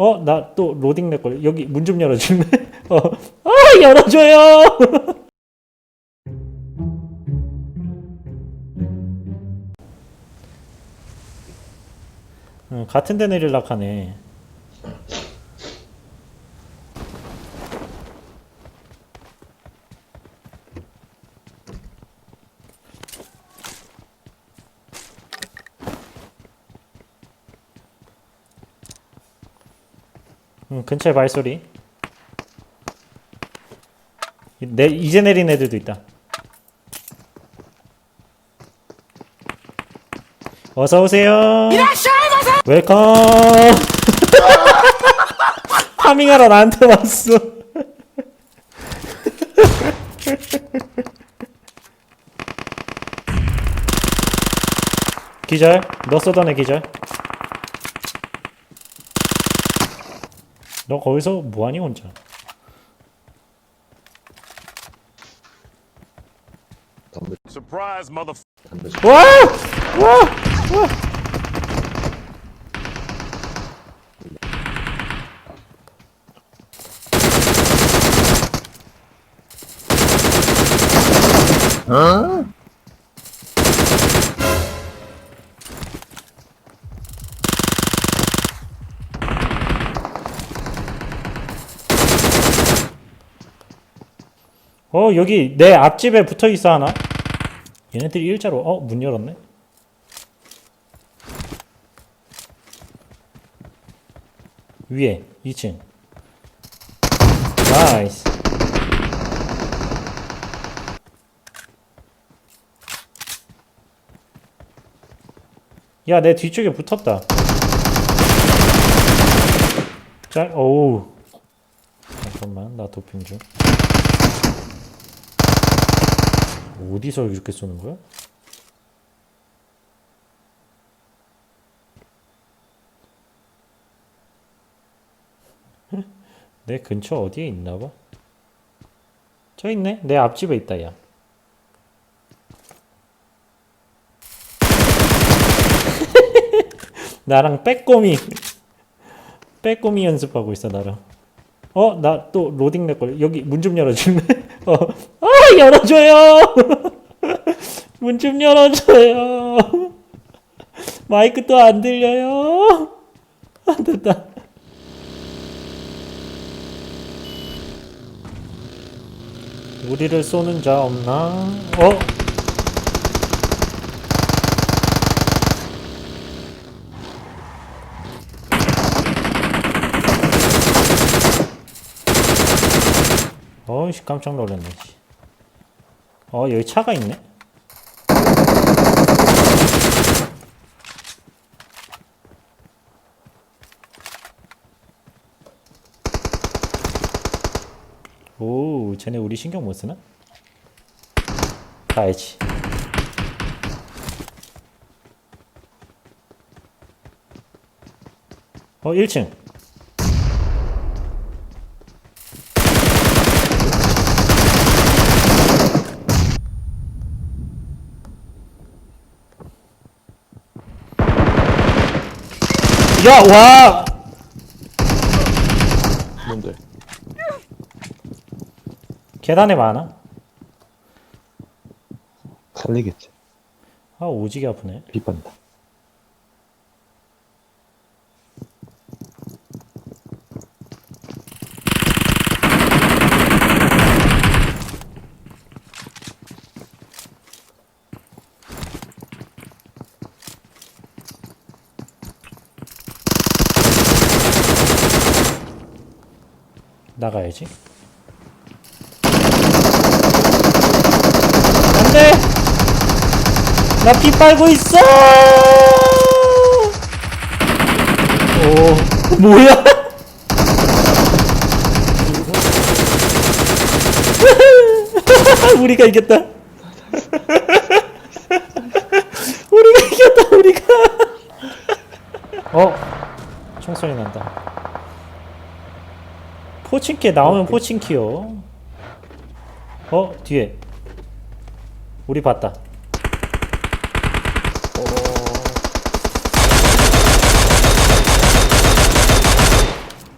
어, 나 또 로딩 될 걸. 여기 문 좀 열어줄래? 어, 아, 열어줘요! 응, 같은 데 내릴락 하네. 응, 근처에 발소리. 내, 이제 내린 애들도 있다. 어서 오세요. 웰컴. 파밍하러 나한테 왔어. 기절. 너애 기절. 너 거기서 뭐하니 혼자? 담배 Surprise, mother. 담배 와! 와! 와! 어 여기 내 앞집에 붙어 있어 하나? 얘네들이 일자로 어 문 열었네. 위에 2층. 나이스. 야, 내 뒤쪽에 붙었다. 짤, 어우. 잠깐만, 나 도핑 중. 어디서 이렇게 쏘는 거야? 내 근처 어디에 있나 봐. 저 있네. 내 앞집에 있다, 야. 나랑 빼꼼이 빼꼼이 연습하고 있어, 나랑. 어, 나 또 로딩 될 걸. 여기 문 좀 열어줄래? 어, 아, 열어줘요. 문 좀 열어줘요. 마이크 또 안 들려요. 안 됐다. 우리를 쏘는 자 없나? 어? 어이씨 깜짝 놀랐네. 씨. 어 여기 차가 있네. 오, 쟤네 우리 신경 못 쓰나? 가야지. 어, 1층. 야, 와! 뭔데? 계단에 많아? 살리겠지 아, 오지게 아프네. 빗반다 나가야지. 안 돼! 나 피 빨고 있어! 오, 뭐야? 우리가 이겼다. 우리가 이겼다, 우리가. 어, 총소리 난다. 포칭키 나오면 포칭키요. 어 뒤에 우리 봤다.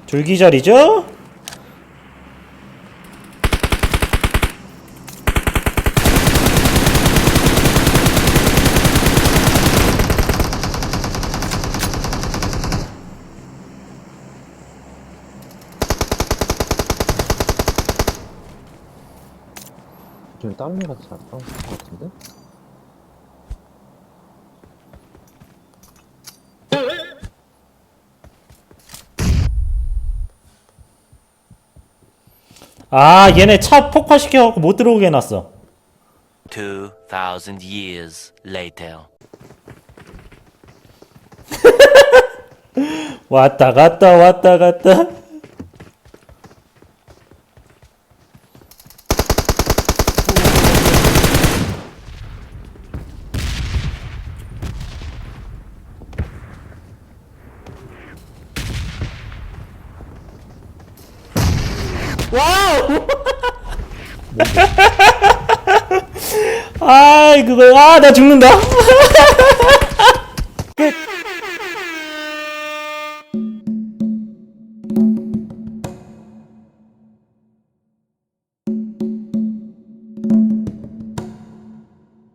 줄기절이죠? 좀 다른 애 같지 않아? 것 같은데? 아 얘네 차 폭파시켜갖고 못 들어오게 해놨어 2,000 years later. 왔다 갔다 왔다 갔다 와우! 아이 그거 아 나 죽는다. 끝